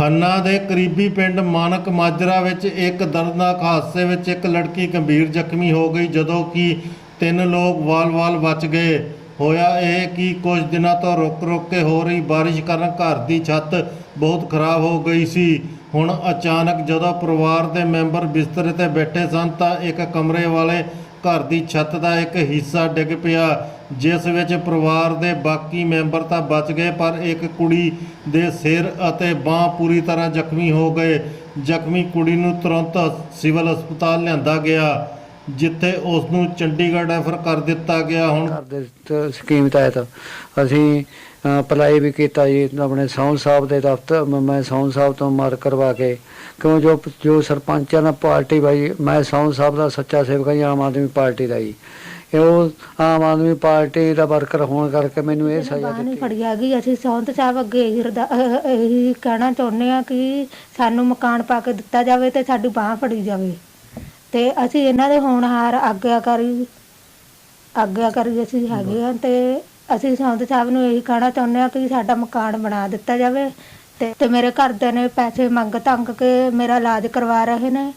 ਖੰਨਾ ਦੇ ਕਰੀਬੀ ਪਿੰਡ ਮਾਨਕ ਮਾਜਰਾ ਵਿੱਚ ਇੱਕ ਦਰਦਨਾਕ ਹਾਦਸੇ ਵਿੱਚ ਇੱਕ ਲੜਕੀ ਗੰਭੀਰ ਜ਼ਖਮੀ ਹੋ ਗਈ, ਜਦੋਂ ਕਿ ਤਿੰਨ ਲੋਕ ਵਾਲ-ਵਾਲ ਬਚ ਗਏ। ਹੋਇਆ ਇਹ ਕਿ ਕੁਝ ਦਿਨਾਂ ਤੋਂ ਰੁਕ-ਰੁਕ ਕੇ ਹੋ ਰਹੀ ਬਾਰਿਸ਼ ਕਾਰਨ ਘਰ ਦੀ ਛੱਤ ਬਹੁਤ ਖਰਾਬ ਹੋ ਗਈ ਸੀ। ਹੁਣ ਅਚਾਨਕ ਜਦੋਂ ਪਰਿਵਾਰ ਦੇ ਮੈਂਬਰ ਬਿਸਤਰੇ ਤੇ ਬੈਠੇ ਸਨ ਤਾਂ ਇੱਕ ਕਮਰੇ ਵਾਲੇ ਘਰ ਦੀ ਛੱਤ ਦਾ ਇੱਕ ਹਿੱਸਾ ਡਿੱਗ ਪਿਆ, ਜਿਸ ਵਿੱਚ ਪਰਿਵਾਰ ਦੇ ਬਾਕੀ ਮੈਂਬਰ ਤਾਂ ਬਚ ਗਏ, ਪਰ ਇੱਕ ਕੁੜੀ ਦੇ ਸਿਰ ਅਤੇ ਬਾਹ ਪੂਰੀ ਤਰ੍ਹਾਂ ਜ਼ਖਮੀ ਹੋ ਗਏ। ਜ਼ਖਮੀ ਕੁੜੀ ਨੂੰ ਤੁਰੰਤ ਸਿਵਲ ਹਸਪਤਾਲ ਲਿਆਂਦਾ ਗਿਆ, ਜਿੱਥੇ ਉਸ ਨੂੰ ਚੰਡੀਗੜ੍ਹ ਰੈਫਰ ਕਰ ਦਿੱਤਾ ਗਿਆ। ਹੁਣ ਘਰ ਦੇ ਸਕੀਮ ਤਹਿਤ ਅਸੀਂ ਅਪਲਾਈ ਵੀ ਕੀਤਾ ਜੀ ਆਪਣੇ ਸੌਂਦ ਸਾਹਿਬ ਦੇ ਦਫ਼ਤਰ ਮ- ਸੌਂਦ ਸਾਹਿਬ ਤੋਂ ਮਾਰ ਕਰਵਾ ਕੇ ਕਿਉਂ ਜੋ ਜੋ ਸਰਪੰਚਾਂ ਨਾਲ ਪਾਰਟੀ ਬਾਈ ਮੈਂ ਸੌਂਦ ਸਾਹਿਬ ਦਾ ਸੱਚਾ ਸੇਵਕ ਹਾਂ ਆਮ ਆਦਮੀ ਪਾਰਟੀ ਦਾ ਜੀ। ਇਹ ਉਹ ਆਮ ਆਦਮੀ ਪਾਰਟੀ ਦਾ ਵਰਕਰ ਹੋਣ ਕਰਕੇ ਮੈਨੂੰ ਇਹ ਸਜ਼ਾ ਦਿੱਤੀ। ਫੜੀ ਹੈਗੀ ਅਸੀਂ ਸੌਂਤ ਸਾਹਿਬ ਅੱਗੇ ਇਹੀ ਕਹਿਣਾ ਚਾਹੁੰਦੇ ਆ ਕਿ ਸਾਨੂੰ ਮਕਾਨ ਪਾ ਕੇ ਦਿੱਤਾ ਜਾਵੇ ਤੇ ਸਾਡੀ ਬਾਹ ਫੜੀ ਜਾਵੇ। ਤੇ ਅਸੀਂ ਇਹਨਾਂ ਦੇ ਹੋਣਹਾਰ ਆਗਿਆਕਾਰੀ ਆਗਿਆਕਾਰੀ ਅਸੀਂ ਹੈਗੇ ਆ ਤੇ ਅਸੀਂ ਸੌਂਤ ਸਾਹਿਬ ਨੂੰ ਇਹੀ ਕਹਿਣਾ ਚਾਹੁੰਦੇ ਆ ਕਿ ਸਾਡਾ ਮਕਾਨ ਬਣਾ ਦਿੱਤਾ ਜਾਵੇ ਤੇ ਤੇ ਮੇਰੇ ਘਰਦਿਆਂ ਨੇ ਪੈਸੇ ਮੰਗ ਤੰਗ ਕੇ ਮੇਰਾ ਇਲਾਜ ਕਰਵਾ ਰਹੇ ਨੇ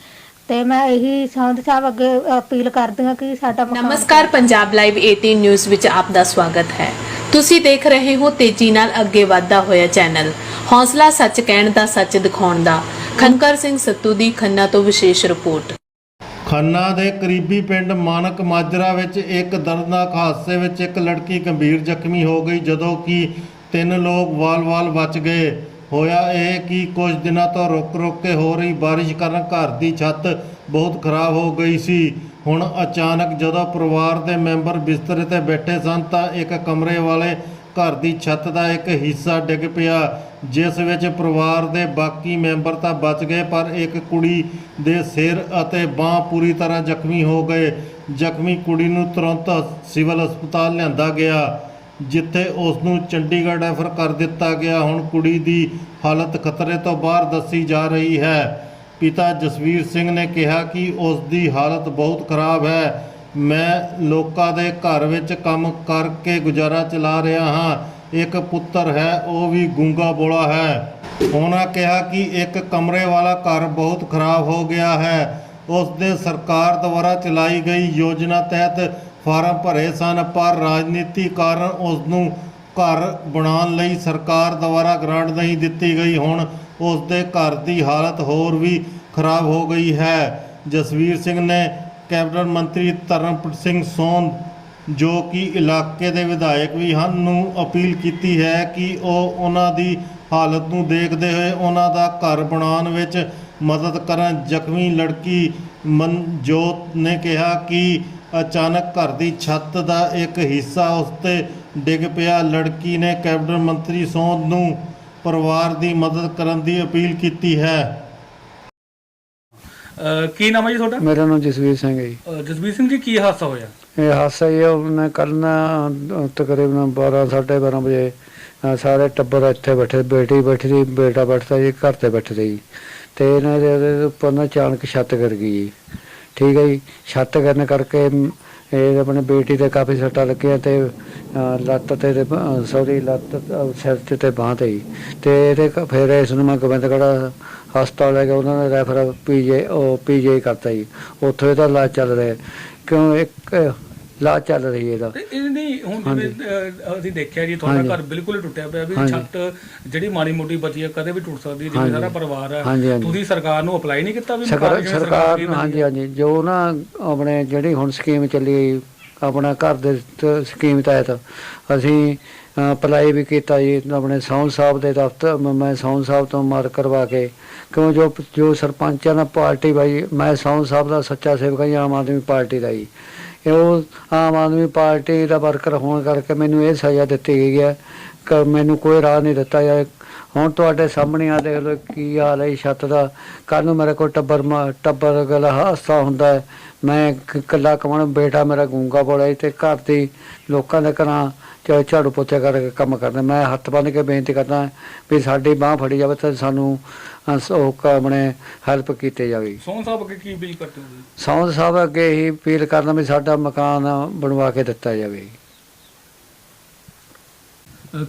ਤੇ ਮੈਂ ਇਹੀ ਸੌਂਤ ਸਾਹਿਬ ਅੱਗੇ ਅਪੀਲ ਕਰਦੀ ਹਾਂ ਕਿ ਸਾਡਾ ਮਕਾਨ ਨਮਸਕਾਰ, ਪੰਜਾਬ ਲਾਈਵ 18 ਨਿਊਜ਼ ਵਿੱਚ ਆਪ ਦਾ ਸਵਾਗਤ ਹੈ। ਤੁਸੀਂ ਦੇਖ ਰਹੇ ਹੋ ਤੇਜ਼ੀ ਨਾਲ ਅੱਗੇ ਵਧਦਾ ਹੋਇਆ ਚੈਨਲ। ਹੌਸਲਾ ਸੱਚ ਕਹਿਣ ਦਾ, ਸੱਚ ਦਿਖਾਉਣ ਦਾ। ਖੰਕਰ ਸਿੰਘ ਸੱਤੂ ਦੀ ਖੰਨਾ ਤੋਂ ਵਿਸ਼ੇਸ਼ ਰਿਪੋਰਟ। ਖੰਨਾ ਦੇ ਕਰੀਬੀ ਪਿੰਡ ਮਾਨਕ ਮਾਜਰਾ ਵਿੱਚ ਇੱਕ ਦਰਦਨਾਕ ਹਾਦਸੇ ਵਿੱਚ ਇੱਕ ਲੜਕੀ ਗੰਭੀਰ ਜ਼ਖਮੀ ਹੋ ਗਈ, ਜਦੋਂ ਕਿ ਤਿੰਨ ਲੋਕ ਵਾਲ-ਵਾਲ ਬਚ ਗਏ। ਹੋਇਆ ਇਹ ਕਿ ਕੁਝ ਦਿਨਾਂ ਤੋਂ ਰੁਕ-ਰੁਕ ਕੇ ਹੋ ਰਹੀ ਬਾਰਿਸ਼ ਕਾਰਨ ਘਰ ਦੀ ਛੱਤ ਬਹੁਤ ਖਰਾਬ ਹੋ ਗਈ ਸੀ। ਹੁਣ ਅਚਾਨਕ ਜਦੋਂ ਪਰਿਵਾਰ ਦੇ ਮੈਂਬਰ ਬਿਸਤਰੇ ਤੇ ਬੈਠੇ ਸਨ ਤਾਂ ਇੱਕ ਕਮਰੇ ਵਾਲੇ ਘਰ ਦੀ ਛੱਤ ਦਾ ਇੱਕ ਹਿੱਸਾ ਡਿੱਗ ਪਿਆ, ਜਿਸ ਵਿੱਚ ਪਰਿਵਾਰ ਦੇ ਬਾਕੀ ਮੈਂਬਰ ਤਾਂ ਬਚ ਗਏ, ਪਰ ਇੱਕ ਕੁੜੀ ਦੇ ਸਿਰ ਅਤੇ ਬਾਹ ਪੂਰੀ ਤਰ੍ਹਾਂ ਜ਼ਖਮੀ ਹੋ ਗਏ। ਜ਼ਖਮੀ ਕੁੜੀ ਨੂੰ ਤੁਰੰਤ ਸਿਵਲ ਹਸਪਤਾਲ ਲਿਆਂਦਾ ਗਿਆ, ਜਿੱਥੇ ਉਸ ਨੂੰ ਚੰਡੀਗੜ੍ਹ ਰੈਫਰ ਕਰ ਦਿੱਤਾ ਗਿਆ। ਹੁਣ ਕੁੜੀ ਦੀ ਹਾਲਤ ਖਤਰੇ ਤੋਂ ਬਾਹਰ ਦੱਸੀ ਜਾ ਰਹੀ ਹੈ। ਪਿਤਾ ਜਸਵੀਰ ਸਿੰਘ ਨੇ ਕਿਹਾ ਕਿ ਉਸ ਦੀ ਹਾਲਤ ਬਹੁਤ ਖਰਾਬ ਹੈ। ਮੈਂ ਲੋਕਾਂ ਦੇ ਘਰ ਵਿੱਚ ਕੰਮ ਕਰਕੇ ਗੁਜ਼ਾਰਾ ਚਲਾ ਰਿਹਾ ਹਾਂ। ਇੱਕ ਪੁੱਤਰ ਹੈ, ਉਹ ਵੀ ਗੂੰਗਾ ਬੋਲਾ ਹੈ। ਉਹਨਾਂ ਕਿਹਾ ਕਿ ਇੱਕ ਕਮਰੇ ਵਾਲਾ ਘਰ ਬਹੁਤ ਖਰਾਬ ਹੋ ਗਿਆ ਹੈ। ਉਸ ਦੇ ਸਰਕਾਰ ਦੁਆਰਾ ਚਲਾਈ ਗਈ ਯੋਜਨਾ ਤਹਿਤ ਫਾਰਮ ਭਰੇ ਸਨ, ਪਰ ਰਾਜਨੀਤੀ ਕਾਰਨ ਉਸ ਨੂੰ ਘਰ ਬਣਾਉਣ ਲਈ ਸਰਕਾਰ ਦੁਆਰਾ ਗ੍ਰਾਂਟ ਨਹੀਂ ਦਿੱਤੀ ਗਈ। ਹੁਣ ਉਸ ਦੇ ਘਰ ਦੀ ਹਾਲਤ ਹੋਰ ਵੀ ਖਰਾਬ ਹੋ ਗਈ ਹੈ। ਜਸਵੀਰ ਸਿੰਘ ਨੇ ਕੈਬਨਿਟ ਮੰਤਰੀ ਤਰਨਪ੍ਰੀਤ ਸਿੰਘ ਸੋਨ, ਜੋ ਕਿ ਇਲਾਕੇ ਦੇ ਵਿਧਾਇਕ ਵੀ ਹਨ, ਨੂੰ ਅਪੀਲ ਕੀਤੀ ਹੈ ਕਿ ਉਹ ਉਹਨਾਂ ਦੀ ਹਾਲਤ ਨੂੰ ਦੇਖਦੇ ਹੋਏ ਉਹਨਾਂ ਦਾ ਘਰ ਬਣਾਉਣ ਵਿੱਚ ਮਦਦ ਕਰਨ। ਜ਼ਖਮੀ ਲੜਕੀ ਮਨਜੋਤ ਨੇ ਕਿਹਾ ਕਿ ਅਚਾਨਕ ਘਰ ਦੀ ਛੱਤ ਦਾ ਇੱਕ ਹਿੱਸਾ ਉਸ ਤੇ ਡਿੱਗ ਪਿਆ। ਲੜਕੀ ਨੇ ਕੈਬਨਿਟ ਮੰਤਰੀ ਸੋਨ ਨੂੰ ਪਰਿਵਾਰ ਦੀ ਮਦਦ ਕਰਨ ਦੀ ਅਪੀਲ ਕੀਤੀ ਹੈ। ਅਹ ਕੀ ਨਾਮ ਹੈ ਜੀ ਤੁਹਾਡਾ? ਮੇਰਾ ਨਾਮ ਜਸਵੀਰ ਸਿੰਘ ਹੈ ਜੀ। ਅਹ ਜਸਵੀਰ ਸਿੰਘ ਜੀ ਕੀ ਹਾਦਸਾ ਹੋਇਆ? ਇਹ ਹਾਦਸਾ ਇਹ ਆ, ਮੈਂ ਕੱਲ ਨਾ ਅਹ, ਤਕਰੀਬਨ 12 12:30 ਵਜੇ ਅਹ, ਸਾਰੇ ਟੱਬਰ ਇੱਥੇ ਬੈਠੇ ਬੇਟੀ ਬੈਠੀ ਸੀ ਬੇਟਾ ਬੈਠਾ ਜੀ ਘਰ ਤੇ ਬੈਠੇ ਸੀ ਜੀ। ਤੇ ਇਹਨਾਂ ਦੇ ਉਹਦੇ ਉੱਪਰ ਨਾ ਅਚਾਨਕ ਛੱਤ ਕਰ ਗਈ ਜੀ। ਠੀਕ ਹੈ ਜੀ ਛੱਤ ਕਰਨ ਕਰਕੇ ਮ, ਇਹ ਆਪਣੇ ਬੇਟੀ ਤੇ ਕਾਫੀ ਸੱਟਾਂ ਲੱਗੀਆਂ ਤੇ ਲੱਤ ਤੇ ਸੌਰੀ ਲੱਤ ਸਿਰ ਤੇ ਤੇ ਬਾਂਹ ਤੇ ਜੀ ਤੇ ਇਹਦੇ ਫਿਰ ਇਸ ਨੂੰ ਮੈਂ ਗੋਬਿੰਦਗੜ੍ਹ ਹਸਪਤਾਲ ਲੈ ਕੇ ਉਹਨਾਂ ਨੇ ਰੈਫਰ ਪੀਜੇ ਉਹ ਪੀਜੇ ਕਰਤਾ ਜੀ। ਉੱਥੇ ਇਹਦਾ ਇਲਾਜ ਚੱਲ ਰਿਹਾ। ਕਿਉਂ ਇੱਕ ਇਲਾਜ ਚੱਲ ਰਹੀ ਇਹਦਾ ਨਹੀਂ ਹੁਣ ਜਿਵੇਂ ਅਸੀਂ ਦੇਖਿਆ ਜੀ ਤੁਹਾਡਾ ਹਾਂਜੀ। ਘਰ ਬਿਲਕੁਲ ਟੁੱਟਿਆ ਪਿਆ ਵੀ ਹਾਂਜੀ। ਛੱਤ ਜਿਹੜੀ ਮਾੜੀ ਮੋਟੀ ਬਚੀ ਹੈ ਕਦੇ ਵੀ ਟੁੱਟ ਸਕਦੀ ਹੈ ਜਿਵੇਂ ਹਾਂਜੀ। ਸਾਰਾ ਪਰਿਵਾਰ ਹੈ ਹਾਂਜੀ। ਤੁਸੀਂ ਸਰਕਾਰ ਨੂੰ ਅਪਲਾਈ ਨਹੀਂ ਕੀਤਾ ਵੀ ਸਰਕਾਰ ਮਕਾਨ ਜਿਵੇਂ ਸਰਕਾਰ ਦੀ ਨੂੰ- ਹਾਂਜੀ ਬਣੀ ਹੈ? ਹਾਂਜੀ ਜੋ ਨਾ ਆਪਣੇ ਜਿਹੜੀ ਹੁਣ ਸਕੀਮ ਚੱਲੀ ਆਪਣਾ ਘਰ ਦੇ ਤ- ਸਕੀਮ ਤਹਿਤ ਅਸੀਂ ਅਪਲਾਈ ਵੀ ਕੀਤਾ ਜੀ ਆਪਣੇ ਸੌਂਦ ਸਾਹਿਬ ਦੇ ਦਫ਼ਤਰ ਮ- ਮੈਂ ਸੌਂਦ ਸਾਹਿਬ ਤੋਂ ਮਾਰ ਕਰਵਾ ਕੇ ਕਿਉਂ ਜੋ ਜੋ ਸਰਪੰਚਾਂ ਨਾਲ ਪਾਰਟੀ ਬਾਈ ਮੈਂ ਸੌਂਦ ਸਾਹਿਬ ਦਾ ਸੱਚਾ ਸੇਵਕ ਹਾਂ ਜੀ, ਆਮ ਆਦਮੀ ਪਾਰਟੀ ਦਾ ਜੀ ਉਹ ਆਮ ਆਦਮੀ ਪਾਰਟੀ ਦਾ ਵਰਕਰ ਹੋਣ ਕਰਕੇ ਮੈਨੂੰ ਇਹ ਸਜ਼ਾ ਦਿੱਤੀ ਗਈ ਹੈ ਕਿ ਮੈਨੂੰ ਕੋਈ ਰਾਹ ਨਹੀਂ ਦਿੱਤਾ ਜਾਏ ਹੁਣ ਤੁਹਾਡੇ ਸਾਹਮਣੇ ਆ ਦੇਖ ਲਓ ਕੀ ਹਾਲ ਹੈ ਛੱਤ ਦਾ। ਕੱਲ ਨੂੰ ਮੇਰੇ ਕੋਲ ਟੱਬਰ ਟੱਬਰ ਗਲਾ ਹਾਸਾ ਹੁੰਦਾ ਹੈ। ਮੈਂ ਇਕੱਲਾ ਕਮਾਉਣ ਬੇਟਾ ਮੇਰਾ ਗੂੰਗਾ ਬੋਲਾ ਤੇ ਘਰ ਦੀ ਲੋਕਾਂ ਦੇ ਘਰਾਂ ਚ ਝਾੜੂ ਪੋਚਾ ਕਰਕੇ ਕੰਮ ਕਰਦਾ। ਮੈਂ ਹੱਥ ਬੰਨ੍ਹ ਕੇ ਬੇਨਤੀ ਕਰਦਾ ਵੀ ਸਾਡੀ ਬਾਹ ਫੜੀ ਜਾਵੇ ਤੇ ਸਾਨੂੰ ਉਹ ਆਪਣੇ ਹੈਲਪ ਕੀਤੀ ਜਾਵੇ। ਸੋਹਣ ਸਾਹਿਬ ਅੱਗੇ ਕੀ ਅਪੀਲ ਕਰਦੇ ਹੋ? ਸੌਂਦ ਸਾਹਿਬ ਅੱਗੇ ਹੀ ਅਪੀਲ ਕਰਦਾ ਵੀ ਸਾਡਾ ਮਕਾਨ ਬਣਵਾ ਕੇ ਦਿੱਤਾ ਜਾਵੇ।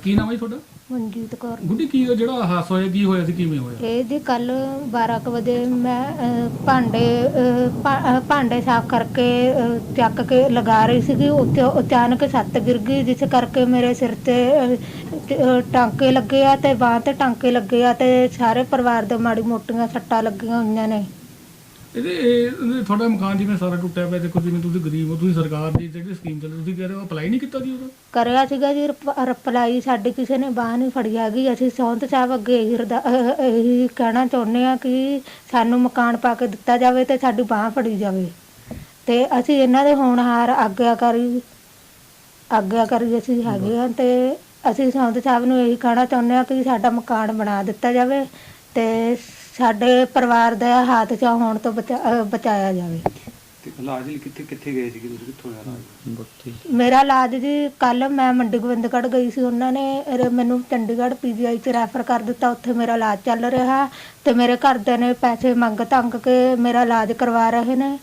ਕੀ ਨਾਮ ਹੈ ਤੁਹਾਡਾ? ਮਨਜੀਤ ਕੌਰ। ਗੁੱਡੀ ਕੀ ਉਹ ਜਿਹੜਾ ਹਾਦਸਾ ਹੋਇਆ ਕੀ ਹੋਇਆ ਸੀ ਕਿਵੇਂ ਹੋਇਆ? ਇਹ ਜੀ ਕੱਲ 12 ਕੁ ਵਜੇ ਮੈਂ ਅਹ, ਭਾਂਡੇ ਅਹ, ਭਾ- ਅਹ, ਭਾਂਡੇ ਸਾਫ਼ ਕਰਕੇ ਅਹ, ਚੱਕ ਕੇ ਲਗਾ ਰਹੀ ਸੀਗੀ। ਉੱਤੇ ਅਚਾਨਕ ਛੱਤ ਗਿਰ ਗਈ ਜਿਸ ਕਰਕੇ ਮੇਰੇ ਸਿਰ ਤੇ ਅਹ, ਤੇ, ਅਹ, ਟਾਂਕੇ ਲੱਗੇ ਆ ਤੇ ਬਾਂਹ ਤੇ ਟਾਂਕੇ ਲੱਗੇ ਆ ਤੇ ਸਾਰੇ ਪਰਿਵਾਰ ਦੇ ਮਾੜੀ ਮੋਟੀਆਂ ਸੱਟਾਂ ਲੱਗੀਆਂ ਹੋਈਆਂ ਨੇ। ਇਹਦੇ, ਇਹ ਤੁਹਾਡਾ ਮਕਾਨ ਜਿਵੇਂ ਸਾਰਾ ਟੁੱਟਿਆ ਪਿਆ, ਦੇਖੋ ਜਿਵੇਂ ਤੁਸੀਂ ਗਰੀਬ ਹੋ, ਤੁਸੀਂ ਸਰਕਾਰ ਦੀ ਜਿਹੜੀ ਸਕੀਮ ਚੱਲ ਤੁਸੀਂ ਕਹਿ ਰਹੇ ਹੋ ਅਪਲਾਈ ਨਹੀਂ ਕੀਤਾ ਜੀ ਉਹਦਾ? ਕਰਿਆ ਸੀਗਾ ਜੀ ਰਿਪਲਾਈ ਸਾਡੀ ਕਿਸੇ ਨੇ ਬਾਹ ਨਹੀਂ ਫੜੀ ਹੈਗੀ, ਅਸੀਂ ਸੌਂਤ ਸਾਹਿਬ ਅੱਗੇ ਇਹੀ ਅਰਦਾ- ਅਹ ਇਹੀ ਕਹਿਣਾ ਚਾਹੁੰਦੇ ਆ ਕਿ ਸਾਨੂੰ ਮਕਾਨ ਪਾ ਕੇ ਦਿੱਤਾ ਜਾਵੇ ਤੇ ਸਾਡੀ ਬਾਹ ਫੜੀ ਜਾਵੇ। ਤੇ ਅਸੀਂ ਇਹਨਾਂ ਦੇ ਹੋਣਹਾਰ ਆਗਿਆਕਾਰੀ ਆਗਿਆਕਾਰੀ ਅਸੀਂ ਹੈਗੇ ਆ ਤੇ ਅਸੀਂ ਸੌਂਤ ਸਾਹਿਬ ਨੂੰ ਇਹੀ ਕਹਿਣਾ ਚਾਹੁੰਦੇ ਆ ਕਿ ਸਾਡਾ ਮਕਾਨ ਬਣਾ ਦਿੱਤਾ ਜਾਵੇ ਤੇ ਸਾਡੇ ਪਰਿਵਾਰ ਦਾ ਹੱਥ 'ਚ ਹੋਣ ਤੋਂ ਬਚਾ- ਅਹ ਬਚਾਇਆ ਜਾਵੇ। ਤੇ ਇਲਾਜ ਲਈ ਕਿੱਥੇ ਕਿੱਥੇ ਗਏ ਸੀਗੇ ਤੁਸੀਂ? ਕਿੱਥੋਂ ਹੋਇਆ ਇਲਾਜ? ਮੇਰਾ ਇਲਾਜ ਜੀ ਕੱਲ ਮੈਂ ਮੰਡੀ ਗੋਬਿੰਦਗੜ੍ਹ ਗਈ ਸੀ ਉਹਨਾਂ ਨੇ ਰ- ਮੈਨੂੰ ਚੰਡੀਗੜ੍ਹ ਪੀਜੀਆਈ ਚ ਰੈਫਰ ਕਰ ਦਿੱਤਾ ਉੱਥੇ ਮੇਰਾ ਇਲਾਜ ਚੱਲ ਰਿਹਾ ਤੇ ਮੇਰੇ ਘਰਦਿਆਂ ਨੇ ਪੈਸੇ ਮੰਗ ਤੰਗ ਕੇ ਮੇਰਾ ਇਲਾਜ ਕਰਵਾ ਰਹੇ ਨੇ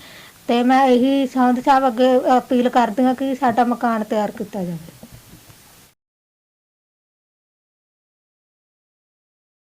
ਤੇ ਮੈਂ ਇਹੀ ਸੌਂਦ ਸਾਹਿਬ ਅੱਗੇ ਅਪੀਲ ਕਰਦੀ ਹਾਂ ਕਿ ਸਾਡਾ ਮਕਾਨ ਤਿਆਰ ਕੀਤਾ ਜਾਵੇ।